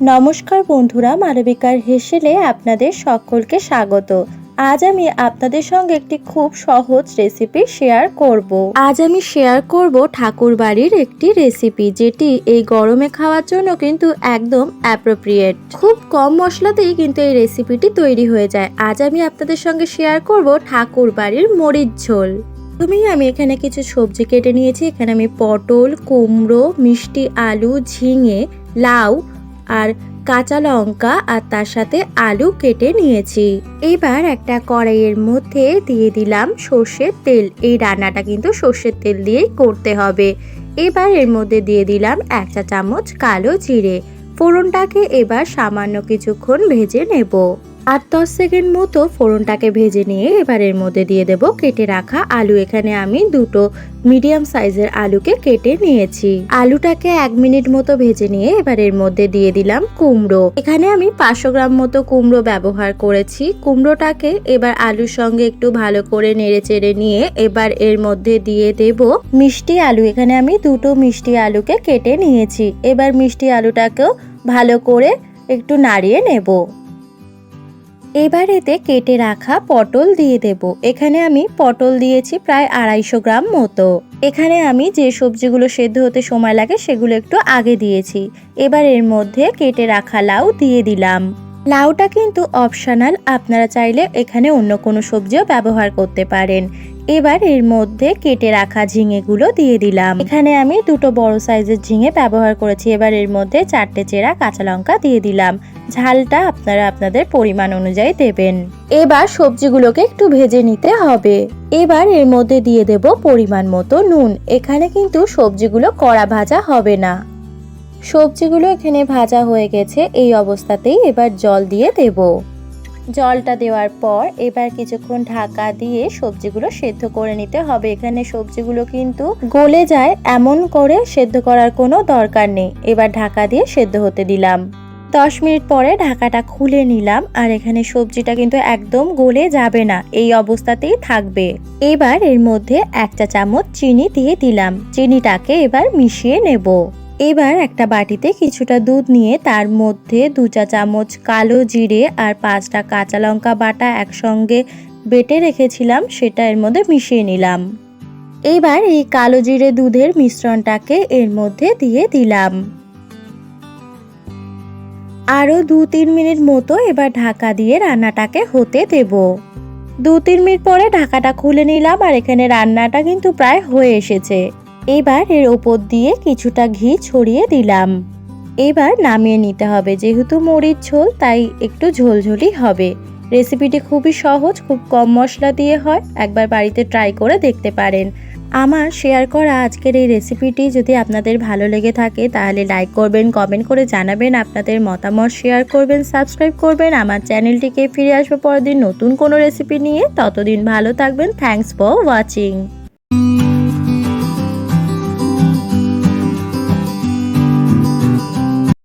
নমস্কার বন্ধুরা মালবিকার হেসেলে আপনাদের সকলকে স্বাগত। আজ আমি আপনাদের সঙ্গে একটি খুব সহজ রেসিপি শেয়ার করব। আজ আমি শেয়ার করব ঠাকুর বাড়ির একটি রেসিপি যেটি এই গরমে খাওয়ার জন্য কিন্তু একদম অ্যাপ্রোপ্রিয়েট খুব কম মশলাতেই কিন্তু এই রেসিপিটি তৈরি হয়ে যায়। আজ আমি আপনাদের সঙ্গে শেয়ার করব ঠাকুর বাড়ির মরিচ ঝোল। প্রথমেই আমি এখানে কিছু সবজি কেটে নিয়েছি। এখানে আমি পটল, কুমড়ো, মিষ্টি, আলু, ঝিঙে, লাউ আর কাঁচা লঙ্কা আর তার সাথে আলু কেটে নিয়েছি। এবার একটা কড়াইয়ের মধ্যে দিয়ে দিলাম সর্ষের তেল। এই রান্নাটা কিন্তু সর্ষের তেল দিয়েই করতে হবে। এবার এর মধ্যে দিয়ে দিলাম এক চা চামচ কালো জিরে। ফোড়নটাকে এবার সামান্য কিছুক্ষণ ভেজে নেব। আট দশ সেকেন্ড মতো ফোড়নটাকে ভেজে নিয়ে এবার এর মধ্যে দিয়ে দেব কেটে রাখা আলু। এখানে আমি দুটো মিডিয়াম সাইজের আলুকে কেটে নিয়েছি। আলুটাকে এক মিনিট মতো ভেজে নিয়ে এবার এর মধ্যে দিয়ে দিলাম কুমড়ো। এখানে আমি পাঁচশো গ্রাম মতো কুমড়ো ব্যবহার করেছি। কুমড়োটাকে এবার আলুর সঙ্গে একটু ভালো করে নেড়ে চেড়ে নিয়ে এবার এর মধ্যে দিয়ে দেব মিষ্টি আলু। এখানে আমি দুটো মিষ্টি আলুকে কেটে নিয়েছি। এবার মিষ্টি আলুটাকেও ভালো করে একটু নাড়িয়ে নেব। এবার এতে কেটে রাখা পটল দিয়ে দেব। এখানে আমি পটল দিয়েছি প্রায় আড়াইশো গ্রাম মতো। এখানে আমি যে সবজিগুলো সেদ্ধ হতে সময় লাগে সেগুলো একটু আগে দিয়েছি। এবার এর মধ্যে কেটে রাখা লাউ দিয়ে দিলাম। লাউটা কিন্তু অপশনাল, আপনারা চাইলে এখানে অন্য কোনো সবজিও ব্যবহার করতে পারেন। এবার এর মধ্যে কেটে রাখা ঝিঙেগুলো দিয়ে দিলাম। এখানে আমি দুটো বড় সাইজের ঝিঙে ব্যবহার করেছি। এবার এর মধ্যে চারটে চেরা কাঁচা লঙ্কা দিয়ে দিলাম। ঝালটা আপনারা আপনাদের পরিমাণ অনুযায়ী দেবেন। এবার সবজিগুলোকে একটু ভেজে নিতে হবে। এবার এর মধ্যে দিয়ে দেব পরিমাণ মতো নুন। এখানে কিন্তু সবজিগুলো কড়া ভাজা হবে না। সবজিগুলো এখানে ভাজা হয়ে গেছে। এই অবস্থাতেই এবার জল দিয়ে দেব। জলটা দেওয়ার পর এবার কিছুক্ষণ ঢাকা দিয়ে সবজিগুলো সেদ্ধ করে নিতে হবে। এখানে সবজিগুলো কিন্তু গলে যায়, এমন করে সেদ্ধ করার কোনো দরকার নেই। এবার ঢাকা দিয়ে সেদ্ধ হতে দিলাম। দশ মিনিট পরে ঢাকাটা খুলে নিলাম আর এখানে সবজিটা কিন্তু একদম গলে যাবে না, এই অবস্থাতেই থাকবে। এবার এর মধ্যে এক চা চামচ চিনি দিয়ে দিলাম। চিনিটাকে এবার মিশিয়ে নেব। এবার একটা বাটিতে কিছুটা দুধ নিয়ে তার মধ্যে দু চা চামচ কালো জিরে আর পাঁচটা কাঁচা লঙ্কা বাটা একসঙ্গে বেটে রেখেছিলাম, সেটা এর মধ্যে মিশিয়ে নিলাম। এবার এই কালো জিরে দুধের মিশ্রণটাকে এর মধ্যে দিয়ে দিলাম। আরও দু তিন মিনিট মতো এবার ঢাকা দিয়ে রান্নাটাকে হতে দেব। দু তিন মিনিট পরে ঢাকাটা খুলে নিলাম আর এখানে রান্নাটা কিন্তু প্রায় হয়ে এসেছে। এবার এর ওপর দিয়ে কিছুটা ঘি ছড়িয়ে দিলাম। এবার নামিয়ে নিতে হবে, যেহেতু মরিচ ঝোল, তাই একটু ঝোলঝোলই হবে। রেসিপিটি খুবই সহজ, খুব কম মশলা দিয়ে হয়, একবার বাড়িতে ট্রাই করে দেখতে পারেন। আমার শেয়ার করা আজকের এই রেসিপিটি যদি আপনাদের ভালো লেগে থাকে, তাহলে লাইক করবেন, কমেন্ট করে জানাবেন, আপনাদের মতামত শেয়ার করবেন, সাবস্ক্রাইব করবেন। আমার চ্যানেলটিকে ফিরে আসব পরের দিন নতুন কোনো রেসিপি নিয়ে। ততদিন ভালো থাকবেন থ্যাংকস ফর ওয়াচিং।